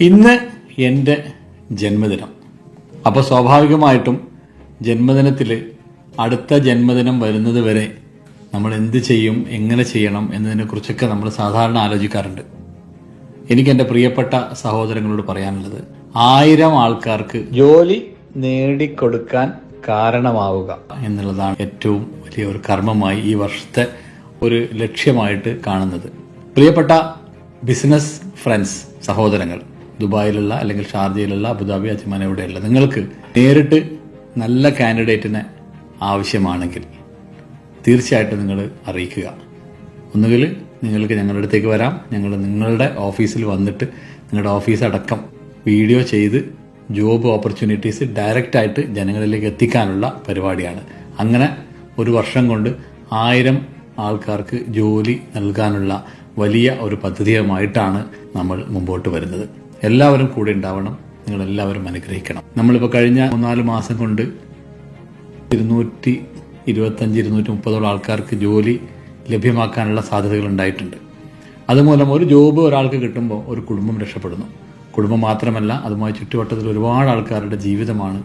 ഇന്ന് എന്റെ ജന്മദിനം. അപ്പോൾ സ്വാഭാവികമായിട്ടും ജന്മദിനത്തിൽ അടുത്ത ജന്മദിനം വരുന്നത് വരെ നമ്മൾ എന്ത് ചെയ്യും എങ്ങനെ ചെയ്യണം എന്നതിനെക്കുറിച്ചൊക്കെ നമ്മൾ സാധാരണ ആലോചിക്കാറുണ്ട്. എനിക്ക് എന്റെ പ്രിയപ്പെട്ട സഹോദരങ്ങളോട് പറയാനുള്ളത് ആയിരം ആൾക്കാർക്ക് ജോലി നേടിക്കൊടുക്കാൻ കാരണമാവുക എന്നുള്ളതാണ് ഏറ്റവും വലിയ ഒരു കർമ്മമായി ഈ വർഷത്തെ ഒരു ലക്ഷ്യമായിട്ട് കാണുന്നത്. പ്രിയപ്പെട്ട ബിസിനസ് ഫ്രണ്ട്സ് സഹോദരങ്ങൾ ദുബായിലുള്ള അല്ലെങ്കിൽ ഷാർജയിലുള്ള അബുദാബി അജ്മാൻ എവിടെയുള്ള നിങ്ങൾക്ക് നേരിട്ട് നല്ല കാൻഡിഡേറ്റിനെ ആവശ്യമാണെങ്കിൽ തീർച്ചയായിട്ടും നിങ്ങൾ അറിയിക്കുക. ഒന്നുകിൽ നിങ്ങൾക്ക് ഞങ്ങളുടെ അടുത്തേക്ക് വരാം. ഞങ്ങൾ നിങ്ങളുടെ ഓഫീസിൽ വന്നിട്ട് നിങ്ങളുടെ ഓഫീസ് അടക്കം വീഡിയോ ചെയ്ത് ജോബ് ഓപ്പർച്യൂണിറ്റീസ് ഡയറക്റ്റായിട്ട് ജനങ്ങളിലേക്ക് എത്തിക്കാനുള്ള പരിപാടിയാണ്. അങ്ങനെ ഒരു വർഷം കൊണ്ട് ആയിരം ആൾക്കാർക്ക് ജോലി നൽകാനുള്ള വലിയ ഒരു പദ്ധതിയുമായിട്ടാണ് നമ്മൾ മുമ്പോട്ട് വരുന്നത്. എല്ലാവരും കൂടെ ഉണ്ടാവണം. നിങ്ങൾ എല്ലാവരും അനുഗ്രഹിക്കണം. നമ്മളിപ്പോൾ കഴിഞ്ഞ മൂന്നാൽ മാസം കൊണ്ട് ഇരുന്നൂറ്റി ഇരുപത്തഞ്ച് ഇരുന്നൂറ്റി മുപ്പതോളം ആൾക്കാർക്ക് ജോലി ലഭ്യമാക്കാനുള്ള സാധ്യതകൾ ഉണ്ടായിട്ടുണ്ട്. അതുമൂലം ഒരു ജോബ് ഒരാൾക്ക് കിട്ടുമ്പോൾ ഒരു കുടുംബം രക്ഷപ്പെടുന്നു. കുടുംബം മാത്രമല്ല അതുമായി ചുറ്റുവട്ടത്തിൽ ഒരുപാട് ആൾക്കാരുടെ ജീവിതമാണ്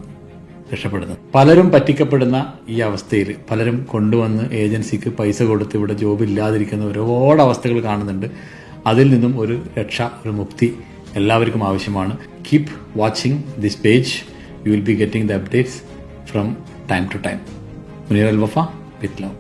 രക്ഷപ്പെടുന്നത്. പലരും പറ്റിക്കപ്പെടുന്ന ഈ അവസ്ഥയിൽ പലരും കൊണ്ടുവന്ന് ഏജൻസിക്ക് പൈസ കൊടുത്ത് ഇവിടെ ജോബ് ഇല്ലാതിരിക്കുന്ന ഒരുപാട് അവസ്ഥകൾ കാണുന്നുണ്ട്. അതിൽ നിന്നും ഒരു രക്ഷ ഒരു മുക്തി എല്ലാവർക്കും ആവശ്യമാണ്. Keep watching this page you will be getting the updates from time to time Muneer Al Wafa with love.